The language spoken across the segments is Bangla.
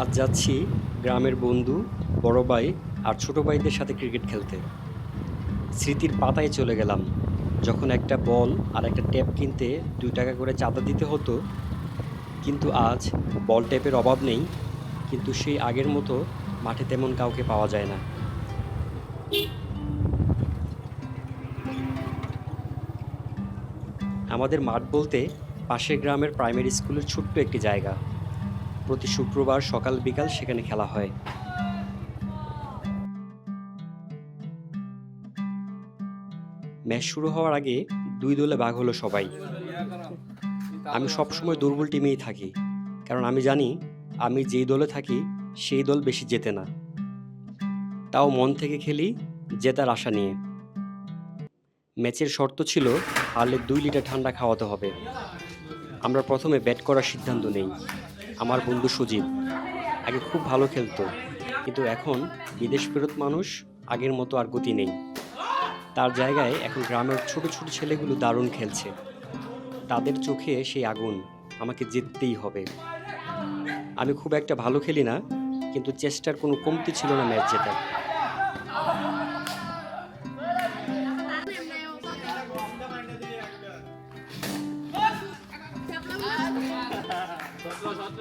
আজ যাচ্ছি গ্রামের বন্ধু, বড় ভাই আর ছোট ভাইদের সাথে ক্রিকেট খেলতে। স্মৃতির পাতায় চলে গেলাম। যখন একটা বল আর একটা ট্যাপ কিনতে দুই টাকা করে চাঁদা দিতে হতো, কিন্তু আজ বল ট্যাপের অভাব নেই, কিন্তু সেই আগের মতো মাঠে তেমন কাউকে পাওয়া যায় না। আমাদের মাঠ বলতে পাশের গ্রামের প্রাইমারি স্কুলের ছোট্ট একটি জায়গা। প্রতি শুক্রবার সকাল বিকাল সেখানে খেলা হয়। ম্যাচ শুরু হওয়ার আগে দুই দলে ভাগ হলো সবাই। আমি সবসময় দুর্বল টিমেই থাকি, কারণ আমি জানি আমি যেই দলে থাকি সেই দল বেশি জেতে না। তাও মন থেকে খেলি জেতার আশা নিয়ে। ম্যাচের শর্ত ছিল হারলে দুই লিটার ঠান্ডা খাওয়াতে হবে। আমরা প্রথমে ব্যাট করার সিদ্ধান্ত নেই। আমার বন্ধু সুজিত। আগে খুব ভালো খেলতো, কিন্তু এখন বিদেশ ফেরত মানুষ আগের মতো আর গতি নেই। তার জায়গায় এখন গ্রামের ছোট ছোট ছেলেগুলো দারুণ খেলছে। তাদের চোখে সেই আগুন আমাকে জিততেই হবে। আমি খুব একটা ভালো খেলি না, কিন্তু চেষ্টার কোনো কমতি ছিল না ম্যাচ জেতার।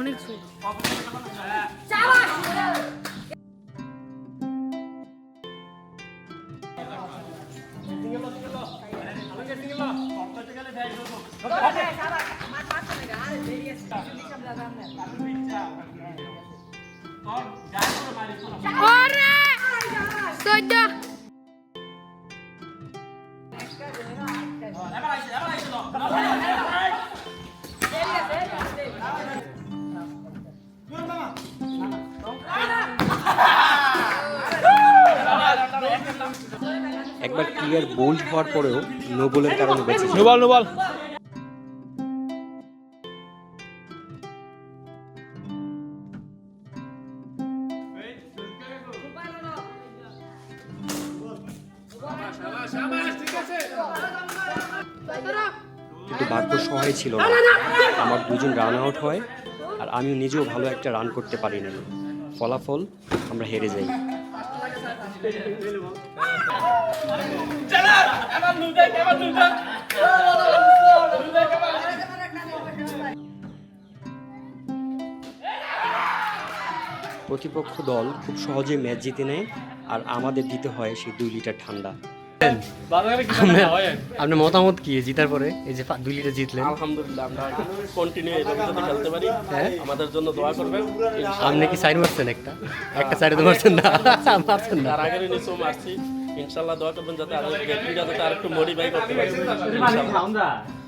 অনেক ছোট ওরে চোদ্দ একবার ক্লিয়ার বোল্ড হওয়ার পরেও নো বলের কারণে বেঁচে যায়। নোবাল নোবাল কিন্তু ভাগ্য সহায় ছিল না। আমার দুজন রান আউট হয় আর আমি নিজেও ভালো একটা রান করতে পারি না ফলাফল আমরা হেরে যাই। প্রতিপক্ষ দল খুব সহজে ম্যাচ জিতে নেয় আর আমাদের দিতে হয় সেই দুই লিটার ঠান্ডা। হয়? আপনার মতামত কি জিতার পরে? এই যে দুই লিটার জিতলেন। আলহামদুলিল্লাহ আমরা কন্টিনিউ খেলতে পারি আমাদের জন্য দোয়া করবেন। আপনি কি সাইড মারছেন একটা? একটা সাইডে তো মারছেন না। মারছেন না আগের মারছি। ইনশাল্লাহ দোয়া করবেন যাতে আরও ব্যাটিংটা যাতে আরেকটু মডিফাই করতে পারি।